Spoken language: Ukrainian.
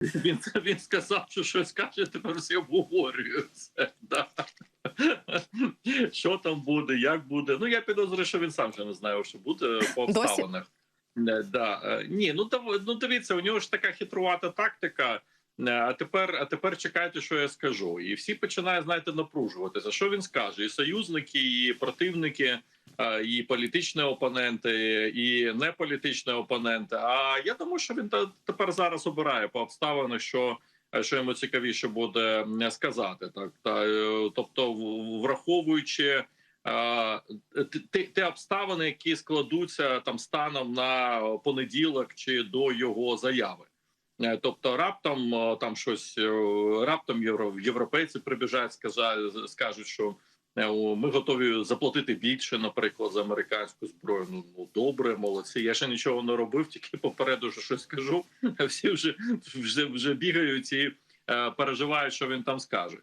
Він він сказав, що щось каже, тепер всі обговорюють це. Да. Що там буде, як буде. Ну я підозрюю, що він сам вже не знає, що буде по обставинах. Е, Да. е, Ні, ну дав- ну дивіться, у нього ж така хитрувата тактика. Е, А тепер, а тепер чекайте, що я скажу. І всі починають знаєте напружуватися. Що він скаже? І союзники, і противники, і політичні опоненти, і неполітичні опоненти. А я думаю, що він тепер зараз обирає по обставинах, що. е, Що йому цікавіше буде сказати, так та е, тобто, враховуючи е, ті, обставини, які складуться там станом на понеділок чи до його заяви. Е, Тобто, раптом е, там щось е, раптом євро, європейці прибіжать, скажуть, що е, ми готові заплатити більше, наприклад, за американську зброю. Ну, ну добре, молодці. Я ще нічого не робив, тільки попереду що щось скажу. А всі вже вже вже бігають і е, переживають, що він там скаже.